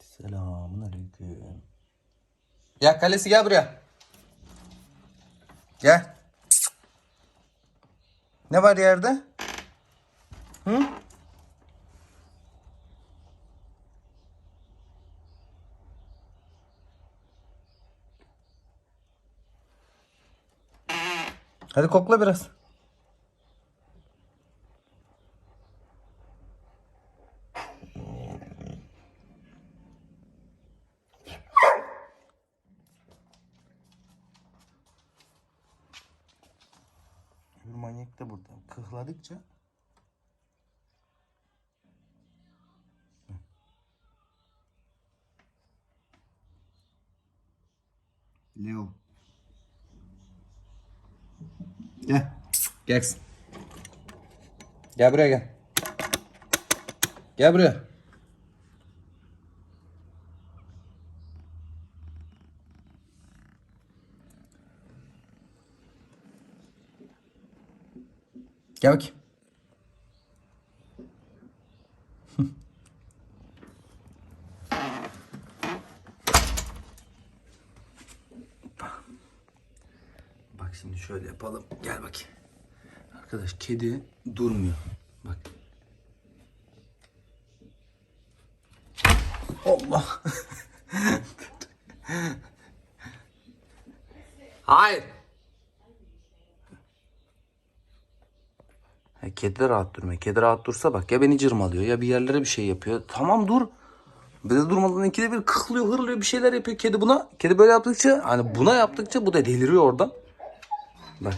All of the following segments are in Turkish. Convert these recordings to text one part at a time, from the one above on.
Selamun aleyküm. Ya kalesi gel buraya. Gel. Ne var yerde? Hı? Hadi kokla biraz. Manyak da burada. Kıhladıkça Leo. Gel. Gelsin. Gel buraya gel. Gel buraya. Gel bakayım. Bak şimdi şöyle yapalım. Gel bakayım. Arkadaş kedi durmuyor. Bak. Allah. Hayır. Ya kedi rahat durmuyor. Kedi rahat dursa bak ya beni cırmalıyor ya bir yerlere bir şey yapıyor. Tamam dur. Bir de durmadan ikide bir kıklıyor hırlıyor bir şeyler yapıyor kedi buna. Kedi böyle yaptıkça hani buna yaptıkça bu da deliriyor oradan. Bak.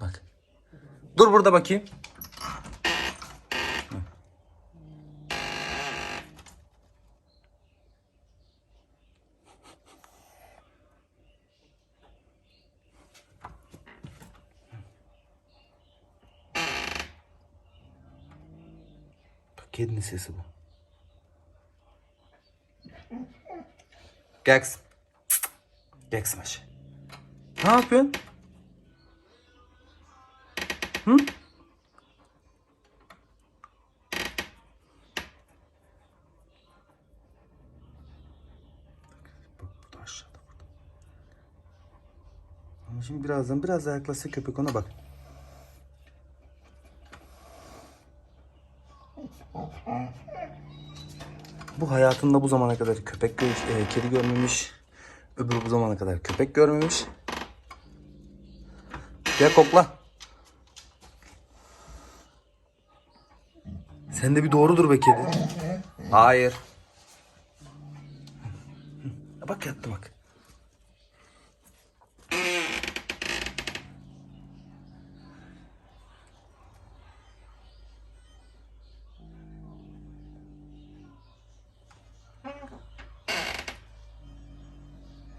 Bak. Dur burada bakayım. Kedinin sesi bu. Gax. Gax maşı. Ne yapıyorsun? Hı? Şimdi birazdan biraz daha yaklaşsa köpek ona bak. Bu hayatında bu zamana kadar köpek e, kedi görmemiş. Öbürü bu zamana kadar köpek görmemiş. Gel kokla. Sen de bir doğrudur be kedi. Hayır. Bak yattı bak.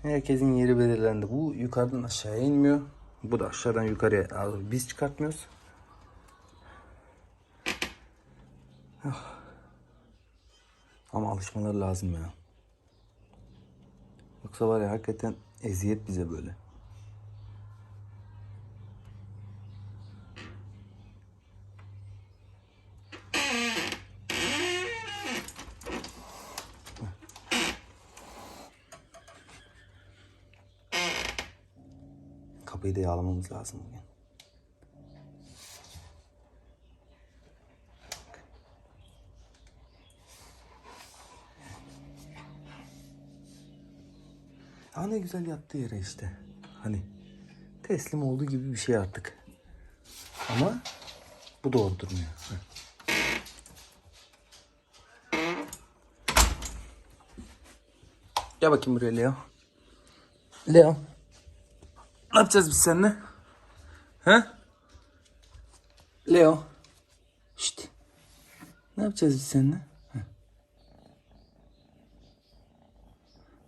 Herkesin yeri belirlendi. Bu yukarıdan aşağıya inmiyor. Bu da aşağıdan yukarıya. Doğrusu Biz çıkartmıyoruz. Ah. Ama alışmaları lazım ya. Yoksa var ya hakikaten eziyet bize böyle. Kapıyı da yağlamamız lazım bugün. Ya ne güzel yattı yere işte. Hani teslim olduğu gibi bir şey artık. Ama bu doğru durmuyor. Gel bakayım buraya Leo. Leo. Ne yapacağız biz seninle? He? Leo. Şşt. Ne yapacağız biz seninle? Heh.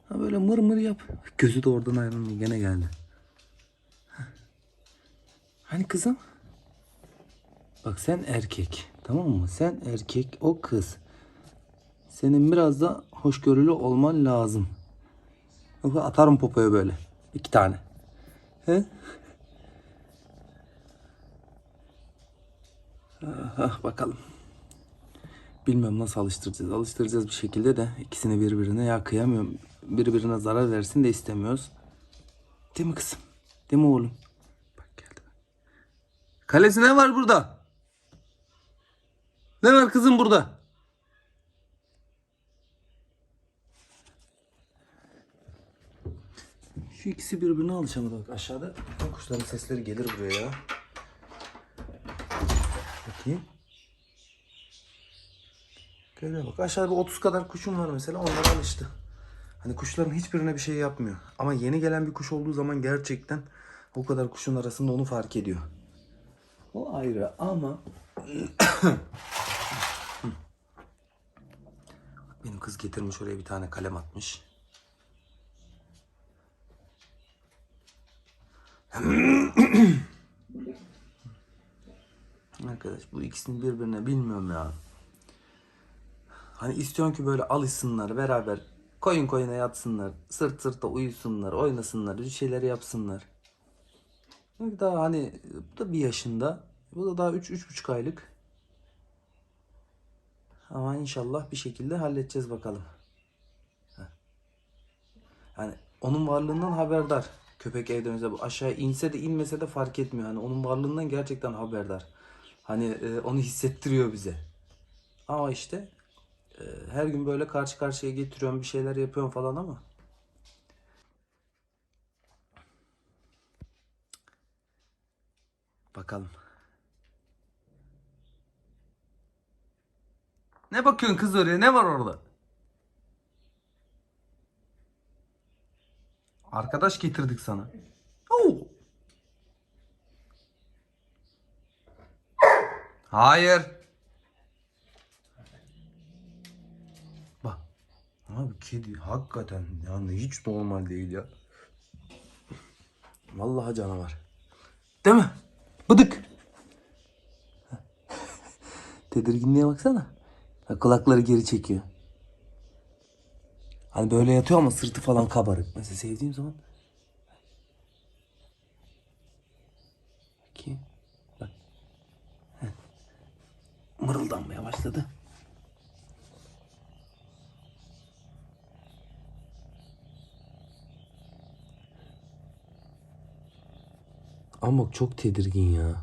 Ha böyle mır mır yap. Gözü de oradan ayrılmıyor. Gene geldi. Hani kızım? Bak sen erkek. Tamam mı? Sen erkek, o kız. Senin biraz da hoşgörülü olman lazım. Atarım popoya böyle. İki tane. He? Ah, bakalım. Bilmiyorum nasıl alıştıracağız. Alıştıracağız bir şekilde de ikisini birbirine ya kıyamıyorum. Birbirine zarar versin de istemiyoruz. Değil mi kızım? Değil mi oğlum? Bak geldi. Kalesi ne var burada? Ne var kızım burada? Şu ikisi birbirine alışamadı bak aşağıda. Kuşların sesleri gelir buraya ya. Bakayım. Görüyor bak aşağıda bir 30 kadar kuşum var mesela onlara alıştı. Hani kuşların hiçbirine bir şey yapmıyor. Ama yeni gelen bir kuş olduğu zaman gerçekten o kadar kuşun arasında onu fark ediyor. O ayrı ama benim kız getirmiş oraya bir tane kalem atmış. Arkadaş bu ikisini birbirine bilmiyorum ya. Hani istiyorsun ki böyle alışsınlar beraber koyun koyuna yatsınlar. Sırt sırta uyusunlar, oynasınlar, bir şeyler yapsınlar. Daha hani bu da bir yaşında. Bu da daha 3 üç, üç buçuk aylık. Ama inşallah bir şekilde halledeceğiz bakalım. Yani onun varlığından haberdar. Köpek evden mesela aşağı inse de inmese de fark etmiyor. Hani onun varlığından gerçekten haberdar. Hani e, onu hissettiriyor bize. Ama işte e, her gün böyle karşı karşıya getiriyorum bir şeyler yapıyorum falan ama bakalım. Ne bakıyorsun kız oraya? Ne var orada? Arkadaş getirdik sana. Oo. Hayır. Bak. Abi kedi hakikaten yani hiç normal değil ya. Vallahi canavar. Değil mi? Bıdık. Tedirginliğe baksana. Bak kulakları geri çekiyor. Hani böyle yatıyor ama sırtı falan kabarık. Mesela sevdiğim zaman. Bakayım. Bak. Heh. Mırıldanmaya başladı. Ama çok tedirgin ya.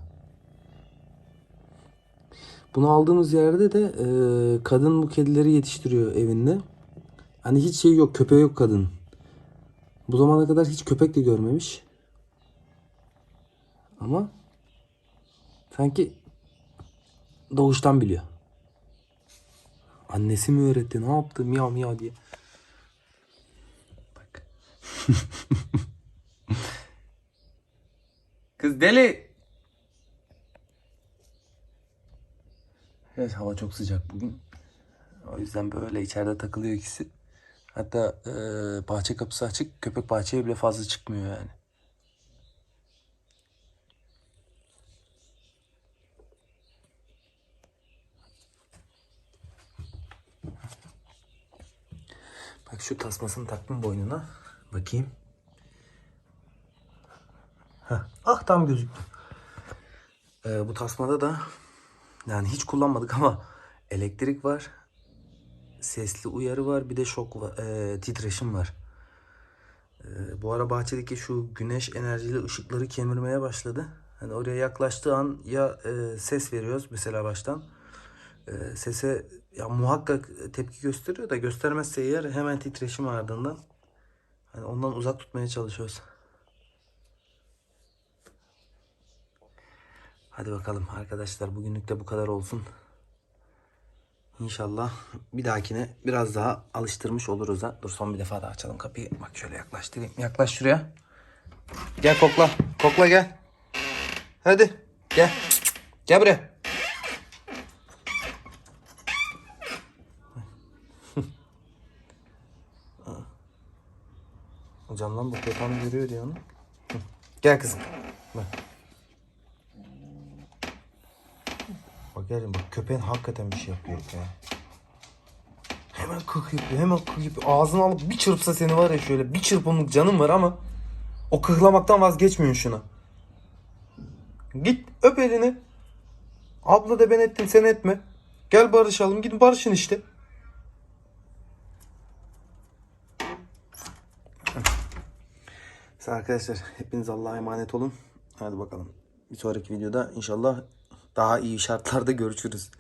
Bunu aldığımız yerde de e, kadın bu kedileri yetiştiriyor evinde. Hani hiç şey yok, köpeği yok kadın. Bu zamana kadar hiç köpek de görmemiş. Ama sanki doğuştan biliyor. Annesi mi öğretti, ne yaptı, miyav miyav diye. Bak. Kız deli. Evet hava çok sıcak bugün. O yüzden böyle içeride takılıyor ikisi. Hatta e, bahçe kapısı açık. Köpek bahçeye bile fazla çıkmıyor yani. Bak şu tasmasını taktım boynuna. Bakayım. Heh. Ah tam gözüktü. Ee, bu tasmada da yani hiç kullanmadık ama elektrik var. Sesli uyarı var. Bir de şok var. ee, titreşim var. Ee, bu ara bahçedeki şu güneş enerjili ışıkları kemirmeye başladı. Hani oraya yaklaştığı an ya e, ses veriyoruz mesela baştan. E, sese ya muhakkak tepki gösteriyor da göstermezse eğer hemen titreşim ardından. Hani ondan uzak tutmaya çalışıyoruz. Hadi bakalım arkadaşlar bugünlük de bu kadar olsun. İnşallah bir dahakine biraz daha alıştırmış oluruz ha. Dur son bir defa daha açalım kapıyı. Bak şöyle yaklaştırayım. Yaklaş şuraya. Gel kokla. Kokla gel. Hadi gel. Gel buraya. Camdan bu kafanı görüyor diyor onu. Gel kızım. Bak. Bak bak köpeğin hakikaten bir şey yapıyor ya. Hemen kık yapıyor, hemen kık yapıyor. Ağzını alıp bir çırpsa seni var ya şöyle bir çırpımlık canın var ama o kıhlamaktan vazgeçmiyorsun şuna. Git öp elini. Abla da ben ettim sen etme. Gel barışalım. Gidin barışın işte. Arkadaşlar hepiniz Allah'a emanet olun. Hadi bakalım. Bir sonraki videoda inşallah daha iyi şartlarda görüşürüz.